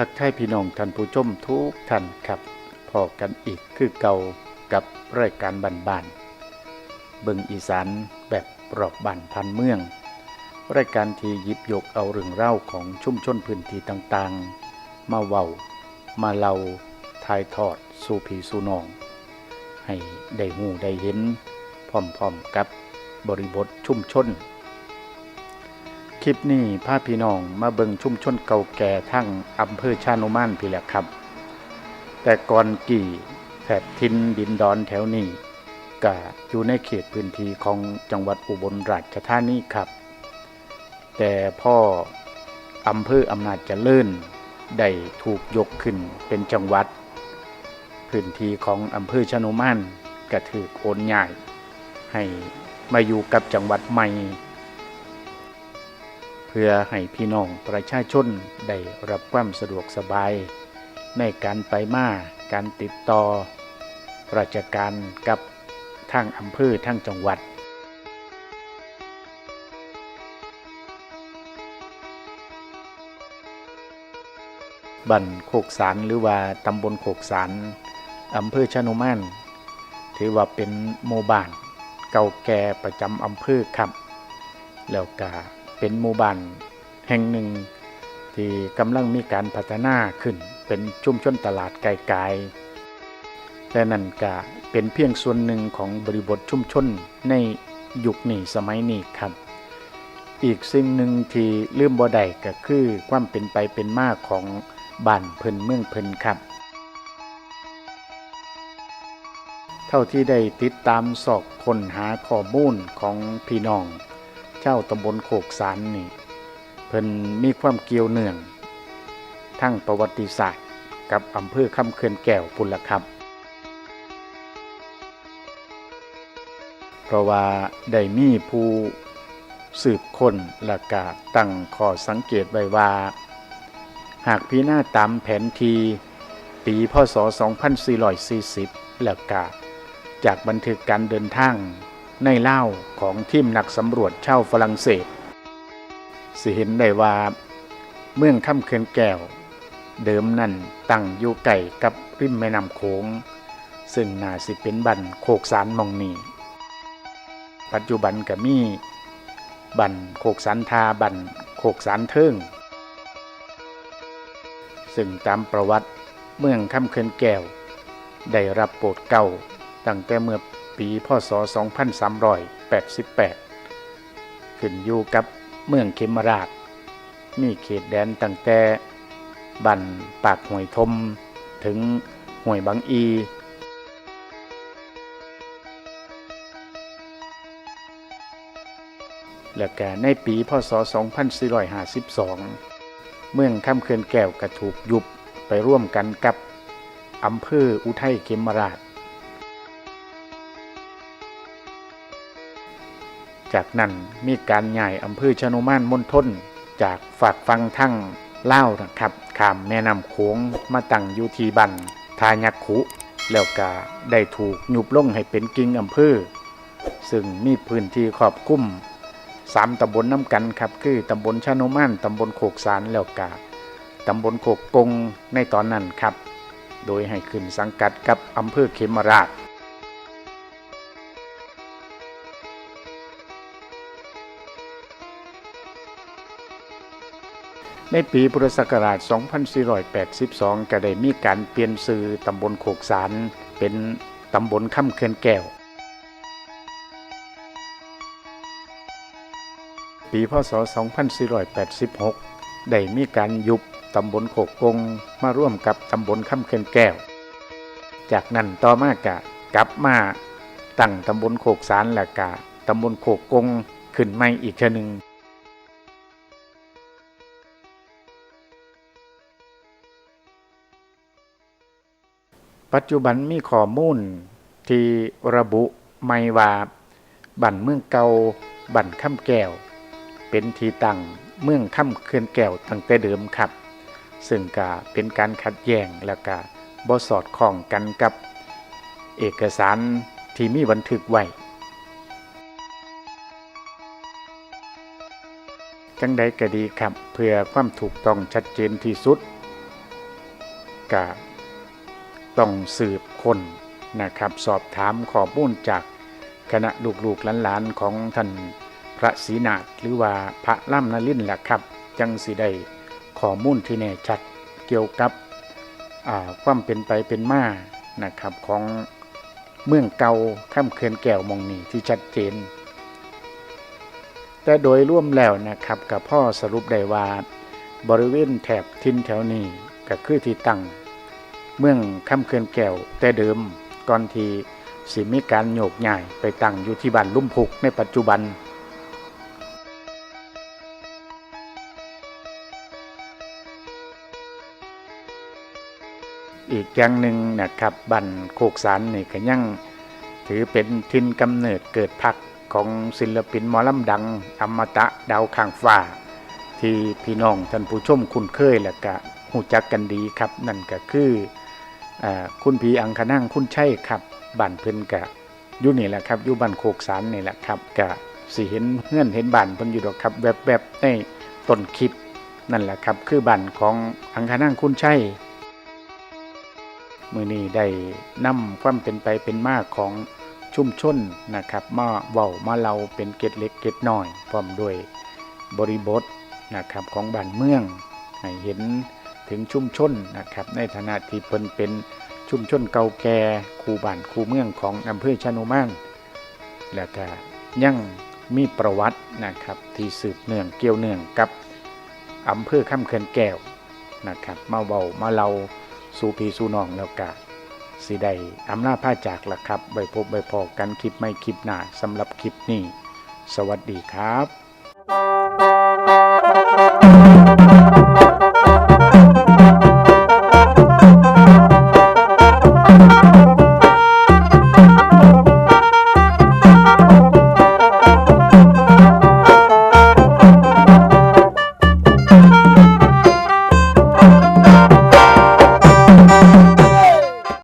ทักทายพี่น้องท่านผู้ชมทุกท่านครับพอกันอีกคือเก่ากับรายการบันบานเบิงอีสานแบบรอบบ้านพันเมือง รายการที่หยิบยกเอาเรื่องเล่าของชุมชนพื้นที่ต่างๆ มาเว้า มาเล่าทายทอดสู่พี่สู่นอง ให้ได้หูได้เห็นพร้อมๆกับบริบทชุมชน คลิปนี้พาพี่น้องมาเบิงชุมชนเก่าแก่ทั้งอำเภอชานุมานพี่แหละครับ แต่ก่อนกี่แถบทินดินดอนแถวนี้ก็อยู่ในเขตพื้นที่ของจังหวัดอุบลราชธานีครับ แต่พ่ออำเภออำนาจเจริญได้ถูกยกขึ้นเป็นจังหวัด พื้นที่ของอำเภอชานุมานก็ถือโอนใหญ่ให้มาอยู่กับจังหวัดใหม่ พื่อให้พี่น้องประชาชนได้รับความสะดวกสบาย ในการไปมาการติดต่อ ราชการกับทางอำเภอทางจังหวัด บันโคกสารหรือว่าตำบลโคกสารอำเภอชนุมานถือว่าเป็นโมบานเก่าแก่ประจำอำเภอครับแล้วก็ เป็นหมู่บ้านแห่งหนึ่ง ที่กำลังมีการพัฒนาขึ้นเป็นชุมชนตลาดไกลๆแต่นั่นก็เป็นเพียงส่วนหนึ่งของบริบทชุมชนในยุคนี้สมัยนี้ครับ อีกสิ่งหนึ่งที่ลืมบ่ได้ก็คือความเป็นไปเป็นมาของบ้านเพิ่นเมืองเพิ่นครับเท่าที่ได้ติดตามสอบค้นหาข้อมูลของพี่น้อง เจ้าตำบลโคกสารนี่เพิ่นมีความเกี่ยวเนื่อง ทั้งประวัติศาสตร์กับอำเภอคำเขื่อนแก้วพุนละครับ เพราะว่าได้มีผู้สืบค้นและกาตั้งข้อสังเกตไว้ว่า หากพีหน้าตามแผนทีปีพศ 2440 และกาจากบันทึกการเดินทาง ในเล่าของทีมนักสำรวจชาวฝรั่งเศส สิเห็นได้ว่า เมืองค่ำเขื่อนแก้ว เดิมนั่นตั้งอยู่ไก่กับริมแม่น้ำโขงซึ่งน่าสิเป็นบันโคกสารมองนีปัจจุบันก็มีบันโคกสารทาบันโคกสารเทิงซึ่งตามประวัติเมืองค่ำเขื่อนแก้ว ได้รับโปรดเก่าตั้งแต่เมื่อ ปีพศ 2388 ขึ้นอยู่กับเมืองเขมราช มีเขตแดนตั้งแต่บันปากห่วยทม ถึงห่วยบางอี และแก่ในปีพศ 2452 เมืองค่ำเขื่อนแก้วก็ถูกยุบไปร่วมกันกับอำเภออุทัยเขมราช จากนั้นมีการใหญ่อำเภอชโนุมานมณฑลจากฝากฟังทั้งเล่านะครับขามแม่น้ำโขงมาตั้งอยู่ที่บันทายักขุ แล้วก็ได้ถูกยุบลงให้เป็นกิ่งอำเภอซึ่งมีพื้นที่ครอบคลุมสามตำบลน้ำกันครับ คือตำบลชะโนมานตำบลโขกสารแล้วก็ตำบลโขกกงในตอนนั้นครับ โดยให้ขึ้นสังกัดกับอำเภอเขมราช ในปีพุทธศักราช 2482 ก็ได้มีการเปลี่ยนชื่อตำบลโขกสารเป็นตำบลค่ำเขื่อนแก้ว ปีพศ 2486 ได้มีการยุบตำบลโขกกงมาร่วมกับตำบลค่ำเขื่อนแก้ว จากนั้นต่อมากะกลับมาตั้งตำบลโขกสารและกะตำบลโขกกงขึ้นใหม่อีกเทื่อหนึ่ง ปัจจุบันมีข้อมูลที่ระบุไม่ว่าบั่นเมืองเก่าบั่นค่ำแก้ว เป็นที่ตั้งเมืองค่ำเขื่อนแก้วตั้งแต่เดิมครับ ซึ่งก็เป็นการขัดแย้งแล้วก็บสอดคล้องกันกับเอกสารที่มีบันทึกไว้จังใดก็ดีครับ เพื่อความถูกต้องชัดเจนที่สุดก็ ต้องสืบคนนะครับ สอบถามข้อมูลจากคณะลูกๆหลานๆของท่านพระศรีนาถหรือว่าพระล่ำนลินแหละครับ จังสิได้ข้อมูลที่แน่ชัดเกี่ยวกับความเป็นไปเป็นมานะครับของเมืองเก่าข้ามเขื่อนแก้วมองนี้ที่ชัดเจน แต่โดยร่วมแล้วนะครับกับพ่อสรุปได้ว่าบริเวณแถบทินแถวนี้ก็คือที่ตั้ง เมืองข้ามเขื่อนแก้วแต่เดิมก่อนที่สิมีการโยกย้ายไปตั้งอยู่ที่บ้านลุ่มพุกในปัจจุบันอีกอย่างหนึ่งนะครับบันโคกสารนี่ก็ยังถือเป็นทินกำเนิดเกิดพักของศิลปินหมอลำดัง อมตะดาวข้างฟ้า ที่พี่น้องท่านผู้ชมคุ้นเคยและก็หูจักกันดีครับ นั่นก็คือ คุณพีอังคนั่งคุณใช่ครับบ้านเพิ่นกะอยู่นี่แหละครับอยู่บ้านโคกสารนี่แหละครับกะสิเห็นเงื่อนเห็นบ้านเพิ่นอยู่ดอกครับแบบแบบในต้นคลิปนั่นแหละครับ คือบ้านของอังคนั่งคุณใช่มือนี้ได้นำความเป็นไปเป็นมาของชุ่มชนนะครับมาเว้ามาเราเป็นเกตเล็กเกตน้อยพร้อมด้วยบริบทนะครับของบ้านเมืองให้เห็น ถึงชุมชนนะครับ ในฐานะที่เพิ่นเป็นชุมชนเก่าแก่คูบ้านคูเมืองของอำเภอชะโนมานแล้วก็ยังมีประวัตินะครับที่สืบเนื่องเกี่ยวเนื่องกับอำเภอข้ามเขื่อนแก้วนะครับมาเว้ามาเราสู่พี่สู่น้องแล้วกะสิได้อำนาจผ้าจากละครับใบพบใบพอกันคลิปไม่คลิปหน้าสำหรับคลิปนี้ สวัสดีครับ